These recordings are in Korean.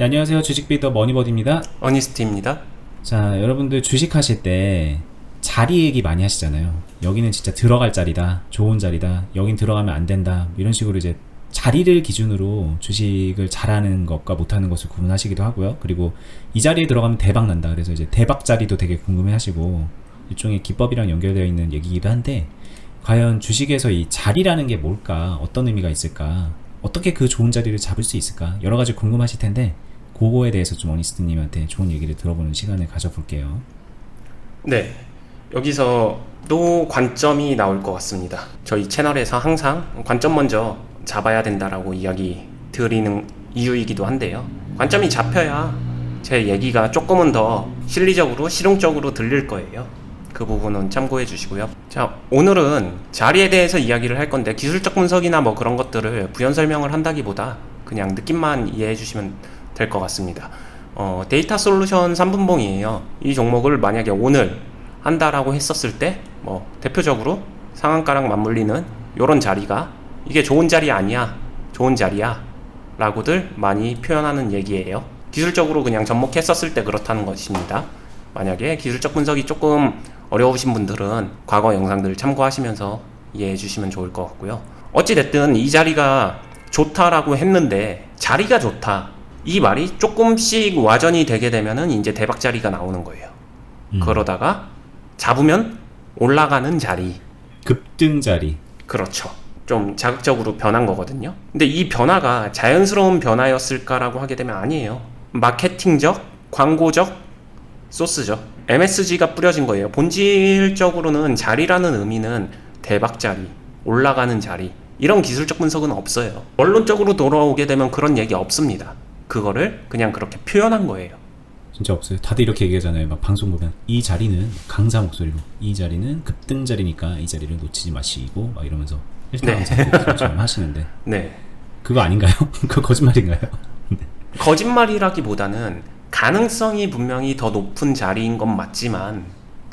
네, 안녕하세요. 주식비더 머니버디입니다. 어니스트입니다. 자, 여러분들 주식하실 때 자리 얘기 많이 하시잖아요. 여기는 진짜 들어갈 자리다. 좋은 자리다. 여긴 들어가면 안 된다. 이런 식으로 이제 자리를 기준으로 주식을 잘하는 것과 못하는 것을 구분하시기도 하고요. 그리고 이 자리에 들어가면 대박 난다. 그래서 이제 대박 자리도 되게 궁금해 하시고 일종의 기법이랑 연결되어 있는 얘기이기도 한데 과연 주식에서 이 자리라는 게 뭘까? 어떤 의미가 있을까? 어떻게 그 좋은 자리를 잡을 수 있을까? 여러 가지 궁금하실 텐데 그거에 대해서 좀 어니스트님한테 좋은 얘기를 들어보는 시간을 가져볼게요. 네. 여기서 또 관점이 나올 것 같습니다. 저희 채널에서 항상 관점 먼저 잡아야 된다라고 이야기 드리는 이유이기도 한데요. 관점이 잡혀야 제 얘기가 조금은 더 실리적으로 실용적으로 들릴 거예요. 그 부분은 참고해 주시고요. 자, 오늘은 자리에 대해서 이야기를 할 건데 기술적 분석이나 뭐 그런 것들을 부연 설명을 한다기보다 그냥 느낌만 이해해 주시면 될 것 같습니다. 어, 데이터 솔루션 3분봉이에요. 이 종목을 만약에 오늘 한다라고 했었을 때, 뭐, 대표적으로 상한가랑 맞물리는 요런 자리가 이게 좋은 자리 아니야. 좋은 자리야. 라고들 많이 표현하는 얘기예요. 기술적으로 그냥 접목했었을 때 그렇다는 것입니다. 만약에 기술적 분석이 조금 어려우신 분들은 과거 영상들 참고하시면서 이해해 주시면 좋을 것 같고요. 어찌됐든 이 자리가 좋다라고 했는데 자리가 좋다. 이 말이 조금씩 와전이 되게 되면은 이제 대박 자리가 나오는 거예요. 음. 그러다가 잡으면 올라가는 자리. 급등 자리. 그렇죠. 좀 자극적으로 변한 거거든요. 근데 이 변화가 자연스러운 변화였을까라고 하게 되면 아니에요. 마케팅적, 광고적 소스죠. MSG가 뿌려진 거예요. 본질적으로는 자리라는 의미는 대박 자리, 올라가는 자리, 이런 기술적 분석은 없어요. 원론적으로 돌아오게 되면 그런 얘기 없습니다. 그거를 그냥 그렇게 표현한 거예요. 진짜 없어요. 다들 이렇게 얘기하잖아요. 막 방송 보면 이 자리는 강사 목소리로 이 자리는 급등 자리니까 이 자리를 놓치지 마시고 막 이러면서 일타강사 목소리처럼 하시는데 네. 그거 아닌가요? 그거 거짓말인가요? 거짓말이라기보다는 가능성이 분명히 더 높은 자리인 건 맞지만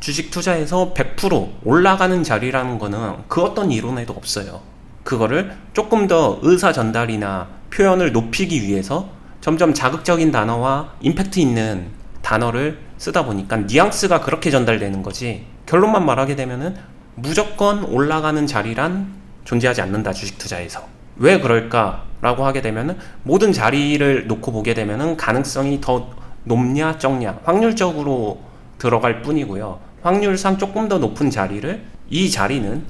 주식 투자에서 100% 올라가는 자리라는 거는 그 어떤 이론에도 없어요. 그거를 조금 더 의사 전달이나 표현을 높이기 위해서 점점 자극적인 단어와 임팩트 있는 단어를 쓰다 보니까 뉘앙스가 그렇게 전달되는 거지. 결론만 말하게 되면은 무조건 올라가는 자리란 존재하지 않는다 주식 투자에서. 왜 그럴까라고 하게 되면은 모든 자리를 놓고 보게 되면은 가능성이 더 높냐 적냐 확률적으로 들어갈 뿐이고요. 확률상 조금 더 높은 자리를 이 자리는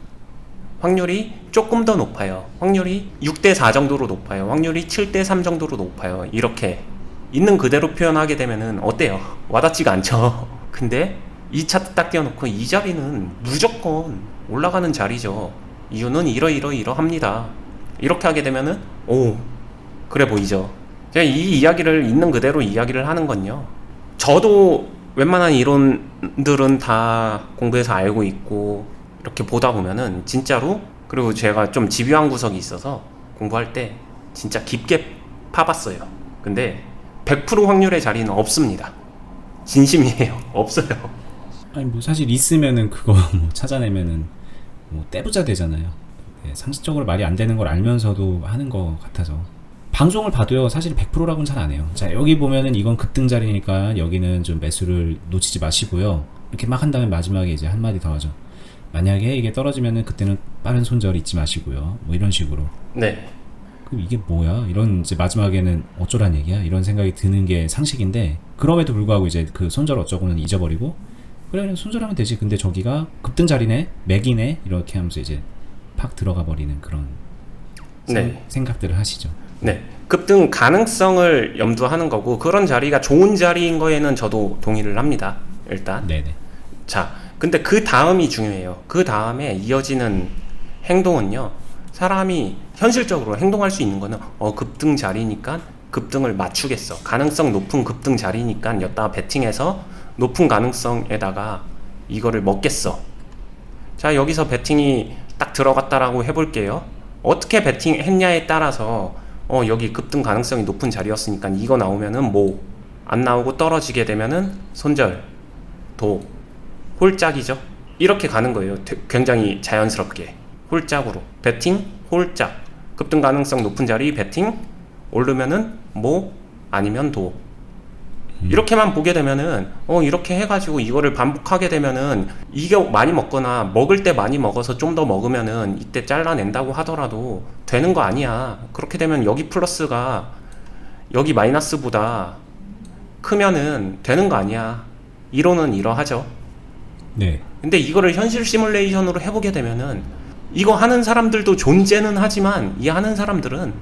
확률이 조금 더 높아요. 확률이 6대 4 정도로 높아요. 확률이 7대 3 정도로 높아요. 이렇게 있는 그대로 표현하게 되면은 어때요? 와닿지가 않죠. 근데 이 차트 딱 띄워놓고 이 자리는 무조건 올라가는 자리죠. 이유는 이러이러 이러합니다. 이렇게 하게 되면은 오 그래 보이죠. 제가 이 이야기를 있는 그대로 이야기를 하는 건요. 저도 웬만한 이론들은 다 공부해서 알고 있고 이렇게 보다 보면은 진짜로 그리고 제가 좀 집요한 구석이 있어서 공부할 때 진짜 깊게 파봤어요. 근데 100% 확률의 자리는 없습니다. 진심이에요. 없어요. 아니 뭐 사실 있으면은 그거 뭐 찾아내면은 뭐 떼부자 되잖아요. 네, 상식적으로 말이 안 되는 걸 알면서도 하는 것 같아서 방송을 봐도요 사실 100%라고는 잘 안 해요. 자 여기 보면은 이건 급등 자리니까 여기는 좀 매수를 놓치지 마시고요. 이렇게 막 한 다음에 마지막에 이제 한 마디 더 하죠. 만약에 이게 떨어지면은 그때는 빠른 손절 잊지 마시고요. 뭐 이런 식으로. 네. 그럼 이게 뭐야? 이런 이제 마지막에는 어쩌란 얘기야? 이런 생각이 드는 게 상식인데 그럼에도 불구하고 이제 그 손절 어쩌고는 잊어버리고 그래 손절하면 되지. 근데 저기가 급등 자리네, 맥이네 이렇게 하면서 이제 팍 들어가 버리는 그런 네. 생- 생각들을 하시죠. 네. 급등 가능성을 염두하는 거고 그런 자리가 좋은 자리인 거에는 저도 동의를 합니다. 일단. 네네. 자, 근데 그 다음이 중요해요. 그 다음에 이어지는 행동은요. 사람이 현실적으로 행동할 수 있는 거는 어 급등 자리니까 급등을 맞추겠어. 가능성 높은 급등 자리니까 여기다가 베팅해서 높은 가능성에다가 이거를 먹겠어. 자, 여기서 베팅이 딱 들어갔다라고 해볼게요. 어떻게 베팅했냐에 따라서 어 여기 급등 가능성이 높은 자리였으니까 이거 나오면은 뭐안 나오고 떨어지게 되면은 손절 도 홀짝이죠. 이렇게 가는 거예요. 되- 굉장히 자연스럽게. 홀짝으로. 베팅 홀짝. 급등 가능성 높은 자리 베팅. 오르면은 뭐 아니면 도. 이렇게만 보게 되면은 어 이렇게 해가지고 이거를 반복하게 되면은 이게 많이 먹거나 먹을 때 많이 먹어서 좀 더 먹으면은 이때 잘라낸다고 하더라도 되는 거 아니야. 그렇게 되면 여기 플러스가 여기 마이너스보다 크면은 되는 거 아니야. 이론은 이러하죠 네. 근데 이거를 현실 시뮬레이션으로 해보게 되면은 이거 하는 사람들도 존재는 하지만 이 하는 사람들은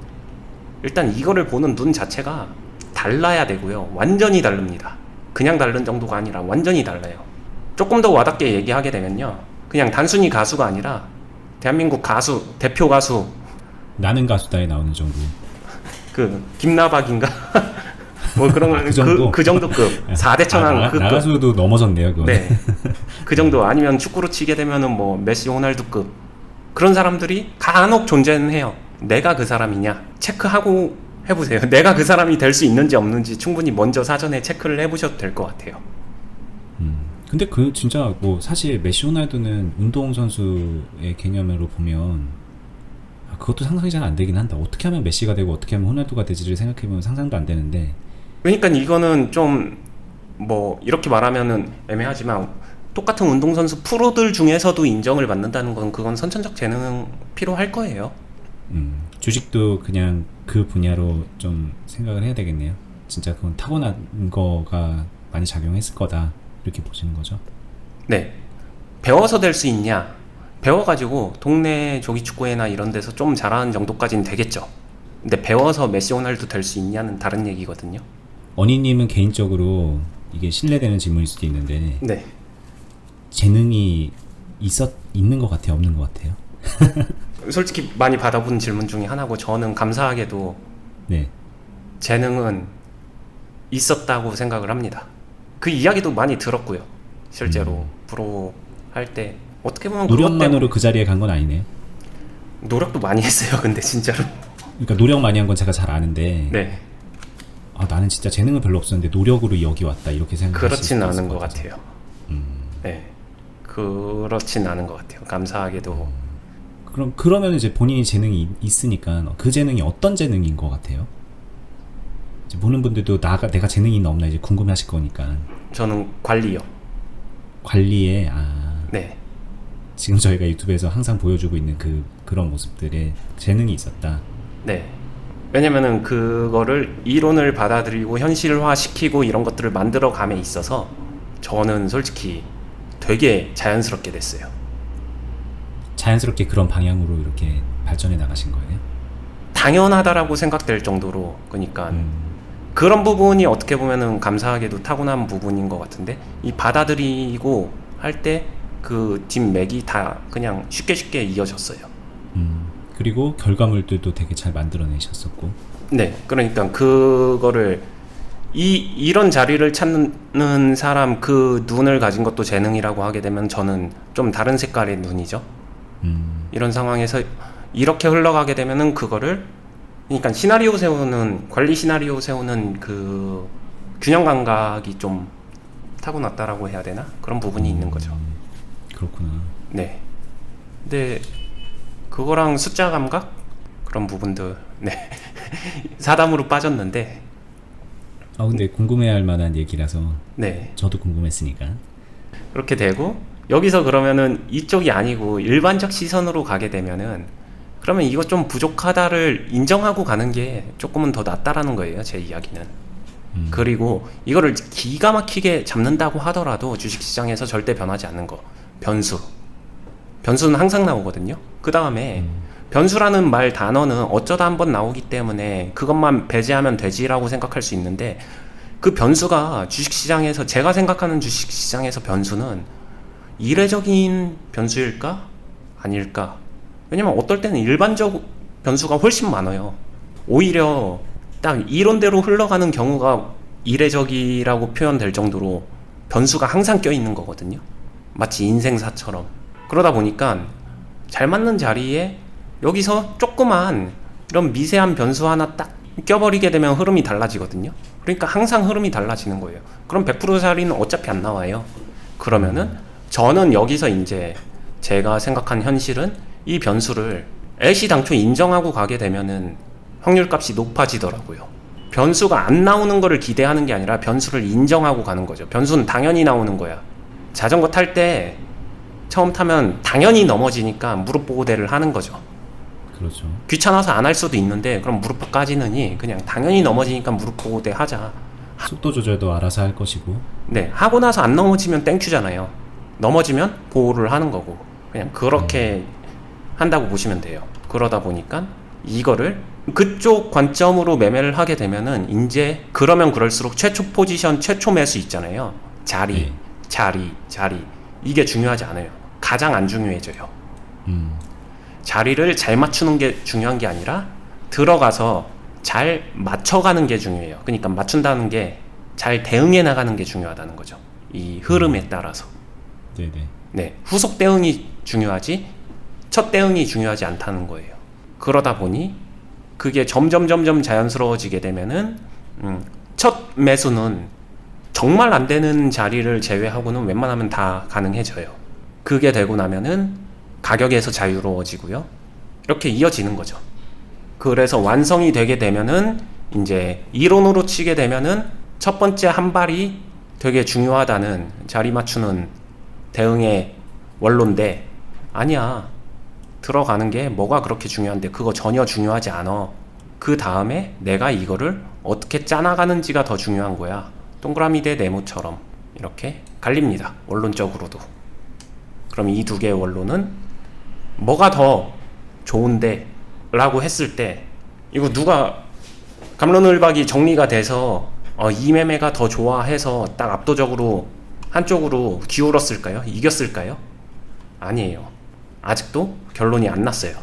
일단 이거를 보는 눈 자체가 달라야 되고요. 완전히 다릅니다. 그냥 다른 정도가 아니라 완전히 달라요. 조금 더 와닿게 얘기하게 되면요. 그냥 단순히 가수가 아니라 대한민국 가수, 대표 가수, 나는 가수다에 나오는 정도. 그 김나박인가? 뭐 그런 거, 그 그, 정도? 그 정도급 4대 천왕 아, 나, 그나 급. 가수도 넘어졌네요, 그거. 네. 그 정도 아니면 축구로 치게 되면은 뭐 메시 호날두급 그런 사람들이 간혹 존재는 해요. 내가 그 사람이냐 체크하고 해보세요. 내가 그 사람이 될 수 있는지 없는지 충분히 먼저 사전에 체크를 해보셔도 될 것 같아요. 음. 근데 그 진짜 뭐 사실 메시 호날두는 운동 선수의 개념으로 보면 아, 그것도 상상이 잘 안 되긴 한다. 어떻게 하면 메시가 되고 어떻게 하면 호날두가 되지를 생각해 보면 상상도 안 되는데. 그러니까 이거는 좀 뭐 이렇게 말하면은 애매하지만 똑같은 운동선수 프로들 중에서도 인정을 받는다는 건 그건 선천적 재능 필요할 거예요. 음, 주식도 그냥 그 분야로 좀 생각을 해야 되겠네요. 진짜 그건 타고난 거가 많이 작용했을 거다. 이렇게 보시는 거죠. 네. 배워서 될 수 있냐? 배워가지고 동네 조기축구회나 이런 데서 좀 잘하는 정도까지는 되겠죠. 근데 배워서 메시 호날두 될 수 있냐는 다른 얘기거든요. 언니님은 개인적으로 이게 신뢰되는 질문일 수도 있는데 네. 재능이 있었 있는 것 같아요, 없는 것 같아요. 솔직히 많이 받아본 질문 중에 하나고 저는 감사하게도 네, 재능은 있었다고 생각을 합니다. 그 이야기도 많이 들었고요. 실제로 프로 할 때 어떻게 보면 그것 때문에 노력만으로 그 자리에 간 건 아니네요. 노력도 많이 했어요. 근데 진짜로. 그러니까 노력 많이 한 건 제가 잘 아는데 네. 아 나는 진짜 재능은 별로 없었는데 노력으로 여기 왔다 이렇게 생각할 수 그렇진 있을 않은 것 같아요. 같아요. 음. 네. 그렇진 않은 것 같아요. 감사하게도 그럼 그러면 이제 본인이 재능이 있으니까 그 재능이 어떤 재능인 것 같아요? 이제 보는 분들도 나가 내가 재능이 있나 없나 이제 궁금해하실 거니까 저는 관리요. 관리에 아 네. 지금 저희가 유튜브에서 항상 보여주고 있는 그 그런 모습들에 재능이 있었다. 네. 왜냐면은 그거를 이론을 받아들이고 현실화 시키고 이런 것들을 만들어 감에 있어서 저는 솔직히 되게 자연스럽게 됐어요. 자연스럽게 그런 방향으로 이렇게 발전해 나가신 거예요. 당연하다라고 생각될 정도로 그러니까 음, 그런 부분이 어떻게 보면은 감사하게도 타고난 부분인 것 같은데 이 받아들이고 할 때 그 뒷맥이 다 그냥 쉽게 쉽게 이어졌어요. 음. 그리고 결과물들도 되게 잘 만들어내셨었고. 네, 그러니까 그거를 이 이런 자리를 찾는 사람 그 눈을 가진 것도 재능이라고 하게 되면 저는 좀 다른 색깔의 눈이죠. 음, 이런 상황에서 이렇게 흘러가게 되면은 그거를 그러니까 시나리오 세우는 관리 시나리오 세우는 그 균형 감각이 좀 타고났다라고 해야 되나 그런 부분이 있는 거죠. 그렇구나. 네. 근데 그거랑 숫자 감각? 그런 부분들. 네. 사담으로 빠졌는데. 아 근데 궁금해할 만한 얘기라서 네. 저도 궁금했으니까. 그렇게 되고 여기서 그러면은 이쪽이 아니고 일반적 시선으로 가게 되면은 그러면 이거 좀 부족하다를 인정하고 가는 게 조금은 더 낫다라는 거예요 제 이야기는. 음. 그리고 이거를 기가 막히게 잡는다고 하더라도 주식시장에서 절대 변하지 않는 거. 변수. 변수는 항상 나오거든요 그 다음에 음. 변수라는 말 단어는 어쩌다 한 번 나오기 때문에 그것만 배제하면 되지라고 생각할 수 있는데 그 변수가 주식시장에서 제가 생각하는 주식시장에서 변수는 이례적인 변수일까? 아닐까? 왜냐면 어떨 때는 일반적 변수가 훨씬 많아요. 오히려 딱 이론대로 흘러가는 경우가 이례적이라고 표현될 정도로 변수가 항상 껴있는 거거든요. 마치 인생사처럼. 그러다 보니까 잘 맞는 자리에 여기서 조그만 이런 미세한 변수 하나 딱 껴버리게 되면 흐름이 달라지거든요. 그러니까 항상 흐름이 달라지는 거예요. 그럼 100% 자리는 어차피 안 나와요. 그러면은 저는 여기서 이제 제가 생각한 현실은 이 변수를 애시 당초 인정하고 가게 되면은 확률 값이 높아지더라고요. 변수가 안 나오는 거를 기대하는 게 아니라 변수를 인정하고 가는 거죠. 변수는 당연히 나오는 거야. 자전거 탈 때 처음 타면 당연히 넘어지니까 무릎 보호대를 하는 거죠. 그렇죠. 귀찮아서 안 할 수도 있는데 그럼 무릎 까지느니 그냥 당연히 넘어지니까 무릎 보호대 하자. 속도 조절도 알아서 할 것이고. 네, 하고 나서 안 넘어지면 땡큐잖아요. 넘어지면 보호를 하는 거고. 그냥 그렇게 한다고 보시면 돼요. 그러다 보니까 이거를 그쪽 관점으로 매매를 하게 되면은 이제 그러면 그럴수록 최초 포지션, 최초 매수 있잖아요. 자리, 네. 자리, 자리. 이게 중요하지 않아요. 가장 안 중요해져요. 음. 자리를 잘 맞추는 게 중요한 게 아니라 들어가서 잘 맞춰가는 게 중요해요. 그러니까 맞춘다는 게 잘 대응해 나가는 게 중요하다는 거죠. 이 흐름에 따라서. 네네. 네, 후속 대응이 중요하지 첫 대응이 중요하지 않다는 거예요. 그러다 보니 그게 점점 점점 자연스러워지게 되면은 음, 첫 매수는 정말 안 되는 자리를 제외하고는 웬만하면 다 가능해져요. 그게 되고 나면은 가격에서 자유로워지고요. 이렇게 이어지는 거죠. 그래서 완성이 되게 되면은 이제 이론으로 치게 되면은 첫 번째 한 발이 되게 중요하다는 자리 맞추는 대응의 원론데 아니야. 들어가는 게 뭐가 그렇게 중요한데 그거 전혀 중요하지 않아. 그 다음에 내가 이거를 어떻게 짜나가는지가 더 중요한 거야. 동그라미 대 네모처럼 이렇게 갈립니다. 원론적으로도 그럼 이 두 개의 원론은 뭐가 더 좋은데 라고 했을 때 이거 누가 감론을박이 정리가 돼서 어, 이 매매가 더 좋아해서 딱 압도적으로 한쪽으로 기울었을까요? 이겼을까요? 아니에요. 아직도 결론이 안 났어요.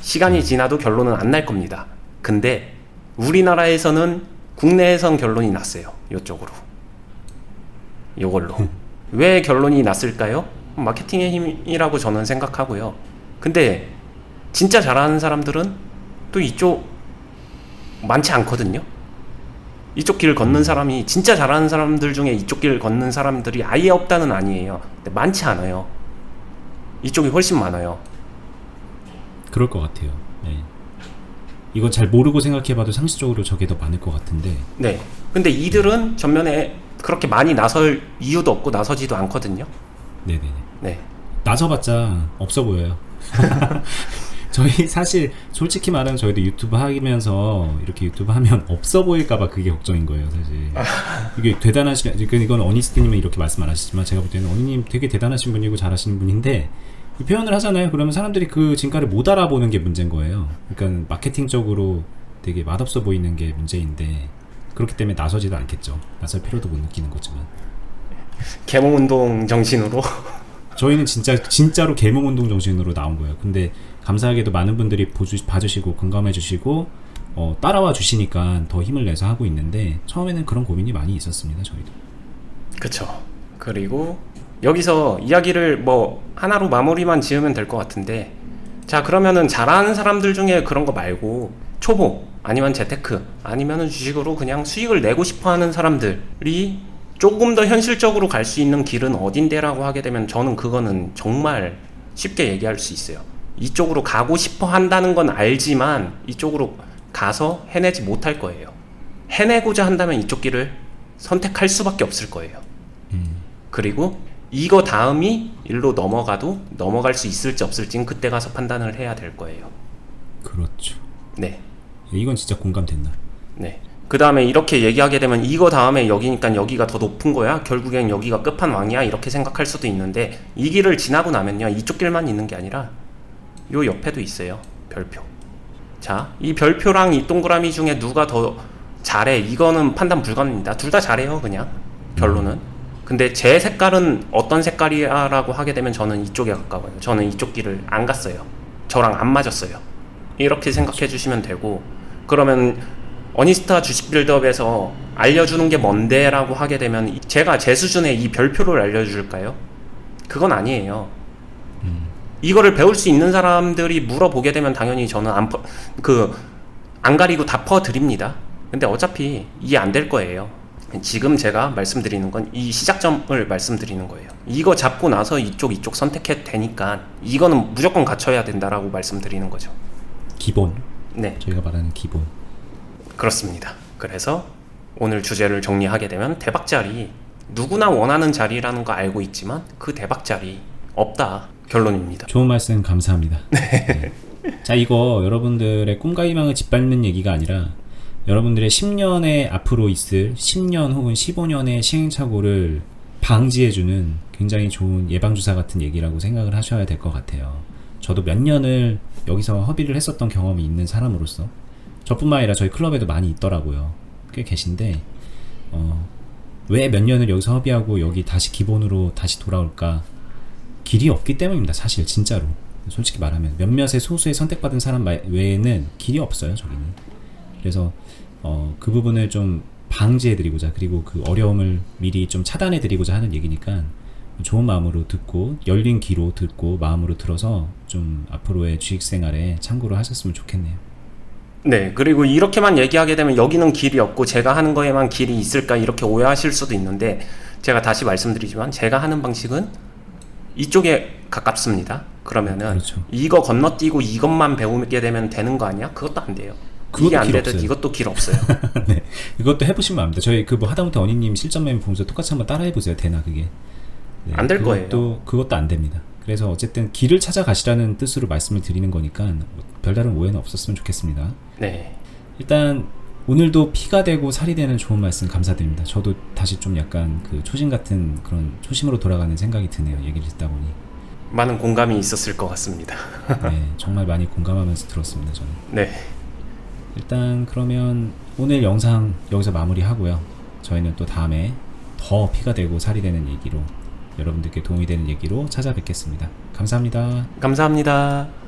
시간이 지나도 결론은 안 날 겁니다. 근데 우리나라에서는 국내에선 결론이 났어요. 이쪽으로. 요걸로. 왜 결론이 났을까요? 마케팅의 힘이라고 저는 생각하고요. 근데 진짜 잘하는 사람들은 또 이쪽 많지 않거든요. 이쪽 길을 걷는 사람이 진짜 잘하는 사람들 중에 이쪽 길을 걷는 사람들이 아예 없다는 아니에요. 근데 많지 않아요. 이쪽이 훨씬 많아요. 그럴 것 같아요. 네. 이건 잘 모르고 생각해봐도 상식적으로 저게 더 많을 것 같은데. 네. 근데 이들은 전면에 그렇게 많이 나설 이유도 없고 나서지도 않거든요. 네네네. 네. 나서봤자 없어 보여요. 저희 사실 솔직히 말하면 저희도 유튜브 하면서 이렇게 유튜브 하면 없어 보일까봐 그게 걱정인 거예요, 사실. 이게 대단하시, 이건 이건 어니스트님은 이렇게 말씀 안 하시지만 제가 볼 때는 어니님 되게 대단하신 분이고 잘하시는 분인데 이 표현을 하잖아요. 그러면 사람들이 그 진가를 못 알아보는 게 문제인 거예요. 그러니까 마케팅적으로 되게 맛없어 보이는 게 문제인데 그렇기 때문에 나서지도 않겠죠. 나설 필요도 못 느끼는 거지만. 개몽 운동 정신으로 저희는 진짜 진짜로 계몽 운동 정신으로 나온 거예요. 근데 감사하게도 많은 분들이 보주, 봐주시고 공감해 주시고 어, 따라와 주시니까 더 힘을 내서 하고 있는데 처음에는 그런 고민이 많이 있었습니다. 저희도. 그쵸. 그리고 여기서 이야기를 뭐 하나로 마무리만 지으면 될 것 같은데 자 그러면은 잘하는 사람들 중에 그런 거 말고 초보 아니면 재테크 아니면은 주식으로 그냥 수익을 내고 싶어 하는 사람들이 조금 더 현실적으로 갈 수 있는 길은 어딘데라고 하게 되면 저는 그거는 정말 쉽게 얘기할 수 있어요. 이쪽으로 가고 싶어 한다는 건 알지만 이쪽으로 가서 해내지 못할 거예요. 해내고자 한다면 이쪽 길을 선택할 수밖에 없을 거예요. 그리고 이거 다음이 일로 넘어가도 넘어갈 수 있을지 없을지는 그때 가서 판단을 해야 될 거예요. 그렇죠. 네. 이건 진짜 공감된다. 네. 그 다음에 이렇게 얘기하게 되면 이거 다음에 여기니까 여기가 더 높은 거야? 결국엔 여기가 끝판왕이야? 이렇게 생각할 수도 있는데 이 길을 지나고 나면요. 이쪽 길만 있는 게 아니라 요 옆에도 있어요. 별표. 자, 이 별표랑 이 동그라미 중에 누가 더 잘해? 이거는 판단 불가입니다. 둘 다 잘해요, 그냥. 결론은. 근데 제 색깔은 어떤 색깔이야 라고 하게 되면 저는 이쪽에 가까워요. 저는 이쪽 길을 안 갔어요. 저랑 안 맞았어요. 이렇게 생각해 주시면 되고 그러면 어니스타 주식 빌드업에서 알려주는 게 뭔데 라고 하게 되면 이- 제가 제 수준의 이 별표를 알려줄까요? 그건 아니에요. 이거를 배울 수 있는 사람들이 물어보게 되면 당연히 저는 안, 퍼, 그, 안 가리고 다 퍼드립니다. 근데 어차피 이해 안 될 거예요. 지금 제가 말씀드리는 건 이 시작점을 말씀드리는 거예요. 이거 잡고 나서 이쪽, 이쪽 선택해도 되니까 이거는 무조건 갖춰야 된다라고 말씀드리는 거죠. 기본. 네, 저희가 말하는 기본. 그렇습니다. 그래서 오늘 주제를 정리하게 되면 대박자리 누구나 원하는 자리라는 거 알고 있지만 그 대박자리 없다 결론입니다. 좋은 말씀 감사합니다. 네. 자, 이거 여러분들의 꿈과 희망을 짓밟는 얘기가 아니라 여러분들의 10년의 앞으로 있을 10년 혹은 15년의 시행착오를 방지해주는 굉장히 좋은 예방주사 같은 얘기라고 생각을 하셔야 될 것 같아요. 저도 몇 년을 여기서 허비를 했었던 경험이 있는 사람으로서 저뿐만 아니라 저희 클럽에도 많이 있더라고요. 꽤 계신데, 어, 왜 몇 년을 여기서 허비하고 여기 다시 기본으로 다시 돌아올까? 길이 없기 때문입니다. 사실 진짜로 솔직히 말하면 몇몇의 소수의 선택받은 사람 말- 외에는 길이 없어요. 저기는. 그래서 어, 그 부분을 좀 방지해드리고자 그리고 그 어려움을 미리 좀 차단해드리고자 하는 얘기니까 좋은 마음으로 듣고 열린 귀로 듣고 마음으로 들어서 좀 앞으로의 주식 생활에 참고를 하셨으면 좋겠네요. 네, 그리고 이렇게만 얘기하게 되면 여기는 길이 없고 제가 하는 거에만 길이 있을까 이렇게 오해하실 수도 있는데 제가 다시 말씀드리지만 제가 하는 방식은 이쪽에 가깝습니다. 그러면은 그렇죠. 이거 건너뛰고 이것만 배우게 되면 되는 거 아니야? 그것도 안 돼요. 그것도 이게 안길 되듯 없어요. 이것도 길 없어요. 네, 이것도 해보시면 압니다. 저희 그 뭐 하다못해 언니님 실전 맵 보면서 똑같이 한번 따라해보세요. 되나 그게? 네, 안될 거예요. 그것도 그것도 안 됩니다. 그래서 어쨌든 길을 찾아가시라는 뜻으로 말씀을 드리는 거니까 별다른 오해는 없었으면 좋겠습니다. 네. 일단 오늘도 피가 되고 살이 되는 좋은 말씀 감사드립니다. 저도 다시 좀 약간 그 초심 같은 그런 초심으로 돌아가는 생각이 드네요. 얘기를 듣다 보니 많은 공감이 있었을 것 같습니다. 네, 정말 많이 공감하면서 들었습니다. 저는. 네. 일단 그러면 오늘 영상 여기서 마무리하고요. 저희는 또 다음에 더 피가 되고 살이 되는 얘기로 여러분들께 도움이 되는 얘기로 찾아뵙겠습니다. 감사합니다. 감사합니다.